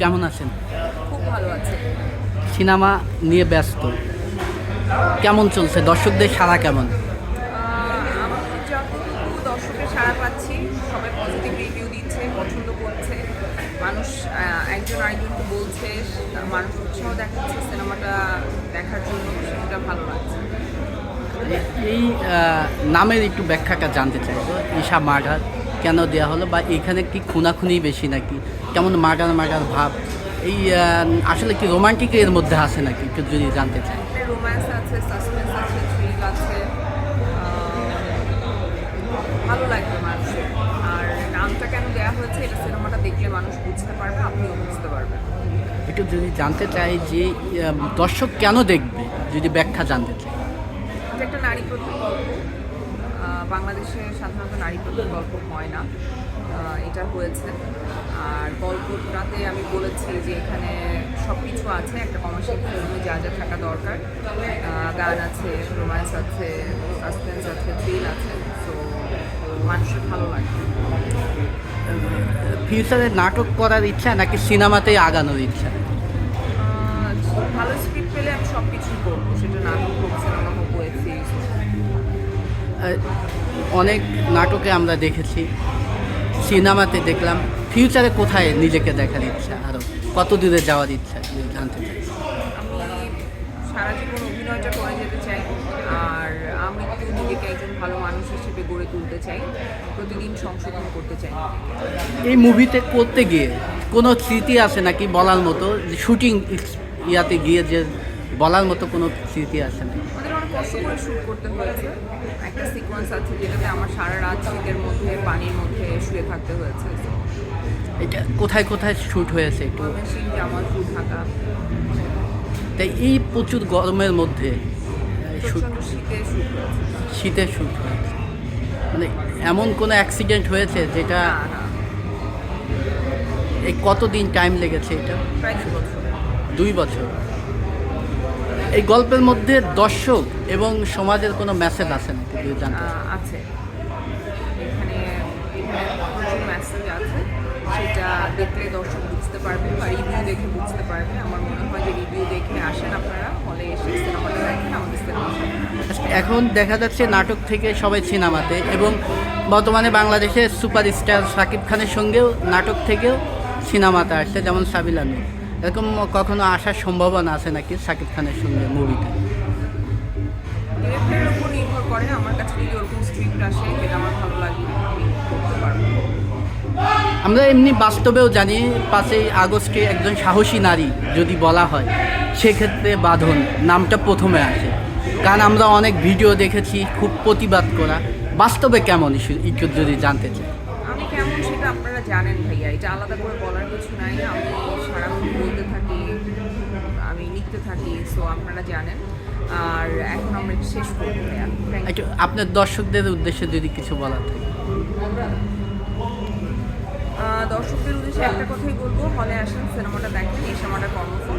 কেমন আছেন? খুব ভালো আছে। সিনেমা নিয়ে ব্যস্ত। কেমন চলছে? দর্শকদের সারা কেমন? দর্শকের সাড়া পাচ্ছি সবাই পজিটিভ রিভিউ দিচ্ছে পছন্দ করছে। মানুষ একজন আরেকজনকে বলছে মানুষ উৎসাহ দেখাচ্ছে সিনেমাটা দেখার জন্য সেটা ভালো লাগছে। এই নামের একটু ব্যাখ্যাটা জানতে চাইব। ঈশা মার্ডার কেন দেওয়া হলো বা এখানে কি খুনাখুনি বেশি নাকি? কেমন মার্ডার মার্ডার ভাব? এই আসলে কি রোমান্টিক এর মধ্যে আছে নাকি? একটু যদি জানতে চাই। রোম্যান্স আছে সাসপেন্স আছে থ্রিল আছে ভালো লাগবে মানুষের আর নামটা কেন দেওয়া হয়েছে এটা সিনেমাটা দেখলে মানুষ বুঝতে পারবে আপনিও বুঝতে পারবেন। একটু যদি জানতে চাই যে দর্শক কেন দেখবে? যদি ব্যাখ্যা জানতে চাই। এটা একটা নারী প্রত্যেক গল্প বাংলাদেশে সাধারণত নারী প্রত্যেক গল্প হয় না। এটা হয়েছে। আর গল্পটাতে আমি বলেছি যে এখানে সব কিছু আছে, একটা কমার্শিয়াল ফিল্মে যা যা থাকা দরকার। গান আছে রোম্যান্স আছে সাসপেন্স আছে থ্রিল আছে তো মানুষের ভালো লাগে। ফিউচারে নাটক করার ইচ্ছা নাকি সিনেমাতেই আগানোর ইচ্ছা? অনেক নাটকে আমরা দেখেছি সিনেমাতে দেখলাম ফিউচারে কোথায় নিজেকে দেখার ইচ্ছা আরও কত দূরে যাওয়ার ইচ্ছা জানতে চাই সারা জীবন অভিনয়টা করে যেতে চাই আর আমি নিজেকে একজন ভালো মানুষ হিসেবে গড়ে তুলতে চাই প্রতিদিন সংশোধন করতে চাই। এই মুভিতে করতে গিয়ে কোনো স্মৃতি আছে নাকি বলার মতো? শুটিং ইয়াতে গিয়ে যে বলার মতো কোনো স্মৃতি আছে না। আমাদের অনেক কষ্ট করে শ্যুট করতে হয়েছে। একটা সিকোয়েন্স আছে যেটাতে আমার সারা রাত শীতের মধ্যে পানির মধ্যে শুয়ে থাকতে হয়েছে। এটা কোথায় কোথায় শ্যুট হয়েছে একটু? ময়মনসিং জামালপুর ঢাকা তাই এই প্রচুর গরমের মধ্যে শ্যুট হয়েছে। শীতে শ্যুট হয়েছে। মানে এমন কোনো অ্যাক্সিডেন্ট হয়েছে যেটা এই কতদিন টাইম লেগেছে এটা? দুই বছর। এই গল্পের মধ্যে দর্শক এবং সমাজের কোনো মেসেজ আছে নাকি? যদি জানতে চাই। আছে। এখানে এখানে প্রচুর মেসেজ আছে। সেটা দেখলে দর্শক বুঝতে পারবে বা রিভিউ দেখে বুঝতে পারবে। আমার মনে হয় যে রিভিউ দেখে আসেন আপনারা। হলে এসে সিনেমাটা দেখেন আমাদের সিনেমা এখন দেখা যাচ্ছে নাটক থেকে সবাই সিনেমাতে এবং বর্তমানে বাংলাদেশের সুপারস্টার শাকিব খানের সঙ্গেও নাটক থেকেও সিনেমাতে আসছে যেমন সাবিলা নূর। এরকম কখনো আসার সম্ভাবনা আছে নাকি শাকিব খানের সঙ্গে মুভিতে? ডিরেক্টরের উপর নির্ভর করে। আমার কাছে যদি ওরকম স্ক্রিপ্ট আসে যেটা আমার ভালো লাগবে। আমি করতে পারব আমরা এমনি বাস্তবেও জানি পাঁচই আগস্টে একজন সাহসী নারী যদি বলা হয় সেক্ষেত্রে বাঁধন নামটা প্রথমে আসে। কারণ আমরা অনেক ভিডিও দেখেছি খুব প্রতিবাদ করা। বাস্তবে কেমন ইস্যু- একটু যদি জানতে চাই। আমি কেমন সেটা আপনারা জানেন ভাইয়া। এটা আলাদা করে বলার কিছু নাই। আমি বলতে থাকি সো আপনারা জানেন। আর এখন আমরা শেষ করব আপনার দর্শকদের উদ্দেশ্যে যদি কিছু বলার থাকে। দর্শকদের উদ্দেশ্যে একটা কথাই বলব হলে আসেন সিনেমাটা দেখেন এই সিনেমাটা কর্মফল